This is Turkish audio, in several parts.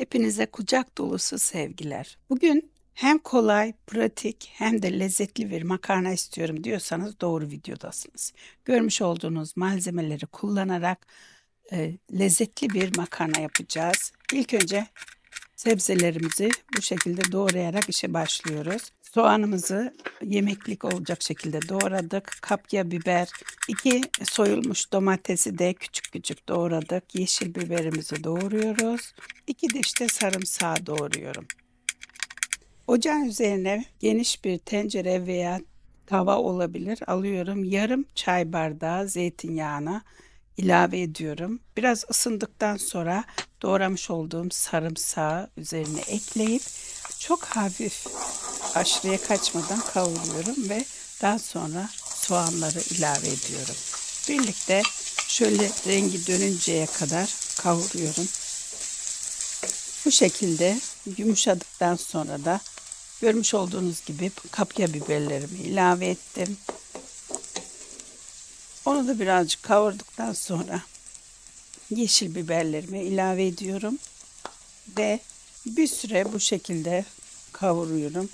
Hepinize kucak dolusu sevgiler. Bugün hem kolay, pratik hem de lezzetli bir makarna istiyorum diyorsanız doğru videodasınız. Görmüş olduğunuz malzemeleri kullanarak e, lezzetli bir makarna yapacağız. İlk önce sebzelerimizi bu şekilde doğrayarak işe başlıyoruz. Soğanımızı yemeklik olacak şekilde doğradık. Kapya biber, iki soyulmuş domatesi de küçük küçük doğradık. Yeşil biberimizi doğruyoruz. İki diş de sarımsağı doğruyorum. Ocağın üzerine geniş bir tencere veya tava olabilir. Alıyorum yarım çay bardağı zeytinyağını ilave ediyorum. Biraz ısındıktan sonra doğramış olduğum sarımsağı üzerine ekleyip çok hafif aşırıya kaçmadan kavuruyorum ve daha sonra soğanları ilave ediyorum. Birlikte şöyle rengi dönünceye kadar kavuruyorum. Bu şekilde yumuşadıktan sonra da görmüş olduğunuz gibi kapya biberlerimi ilave ettim. Onu da birazcık kavurduktan sonra yeşil biberlerimi ilave ediyorum ve bir süre bu şekilde kavuruyorum.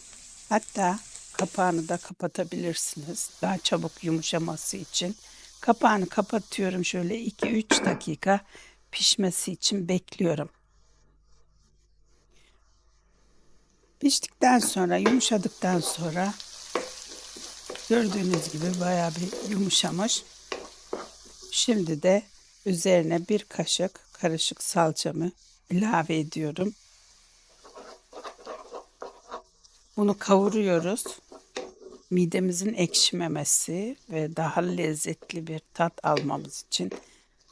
Hatta kapağını da kapatabilirsiniz. Daha çabuk yumuşaması için. Kapağını kapatıyorum şöyle 2-3 dakika pişmesi için bekliyorum. Piştikten sonra, yumuşadıktan sonra gördüğünüz gibi bayağı bir yumuşamış. Şimdi de üzerine bir kaşık karışık salçamı ilave ediyorum. Bunu kavuruyoruz. Midemizin ekşimemesi ve daha lezzetli bir tat almamız için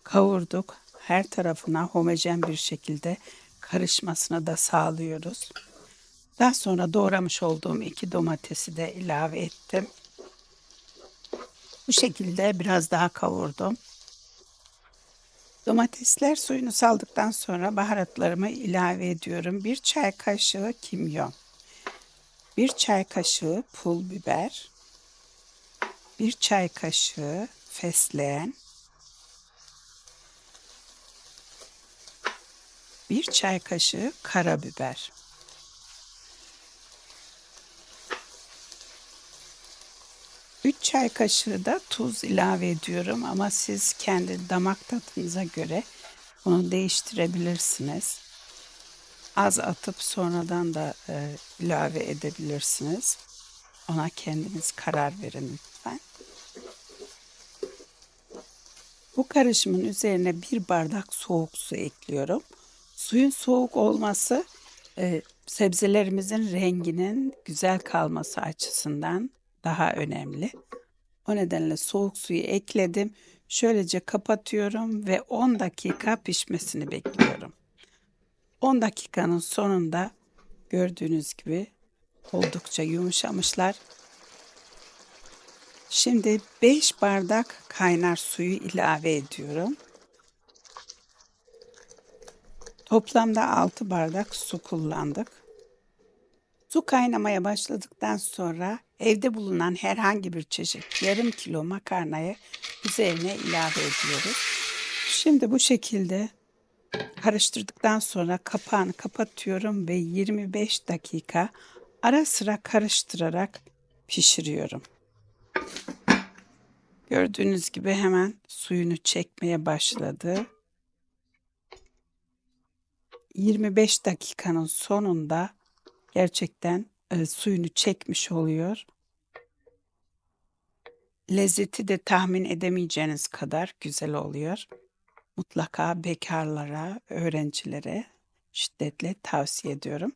kavurduk. Her tarafına homojen bir şekilde karışmasını da sağlıyoruz. Daha sonra doğramış olduğum iki domatesi de ilave ettim. Bu şekilde biraz daha kavurdum. Domatesler suyunu saldıktan sonra baharatlarımı ilave ediyorum. Bir çay kaşığı kimyon. Bir çay kaşığı pul biber. Bir çay kaşığı fesleğen. Bir çay kaşığı karabiber. Üç çay kaşığı da tuz ilave ediyorum ama siz kendi damak tadınıza göre bunu değiştirebilirsiniz az atıp sonradan da e, ilave edebilirsiniz. Ona kendiniz karar verin lütfen. Bu karışımın üzerine bir bardak soğuk su ekliyorum. Suyun soğuk olması e, sebzelerimizin renginin güzel kalması açısından daha önemli. O nedenle soğuk suyu ekledim. Şöylece kapatıyorum ve 10 dakika pişmesini bekliyorum. 10 dakikanın sonunda gördüğünüz gibi oldukça yumuşamışlar. Şimdi 5 bardak kaynar suyu ilave ediyorum. Toplamda 6 bardak su kullandık. Su kaynamaya başladıktan sonra evde bulunan herhangi bir çeşit yarım kilo makarnayı üzerine ilave ediyoruz. Şimdi bu şekilde Karıştırdıktan sonra kapağını kapatıyorum ve 25 dakika ara sıra karıştırarak pişiriyorum. Gördüğünüz gibi hemen suyunu çekmeye başladı. 25 dakikanın sonunda gerçekten e, suyunu çekmiş oluyor. Lezzeti de tahmin edemeyeceğiniz kadar güzel oluyor mutlaka bekarlara, öğrencilere şiddetle tavsiye ediyorum.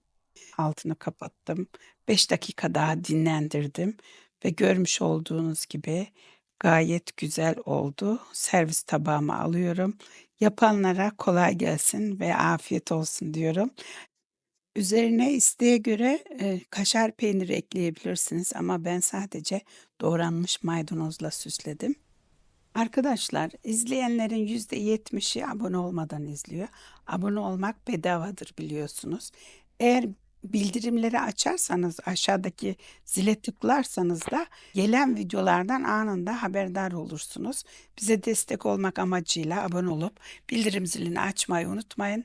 Altını kapattım. 5 dakika daha dinlendirdim ve görmüş olduğunuz gibi gayet güzel oldu. Servis tabağıma alıyorum. Yapanlara kolay gelsin ve afiyet olsun diyorum. Üzerine isteğe göre e, kaşar peyniri ekleyebilirsiniz ama ben sadece doğranmış maydanozla süsledim. Arkadaşlar izleyenlerin %70'i abone olmadan izliyor. Abone olmak bedavadır biliyorsunuz. Eğer bildirimleri açarsanız aşağıdaki zile tıklarsanız da gelen videolardan anında haberdar olursunuz. Bize destek olmak amacıyla abone olup bildirim zilini açmayı unutmayın.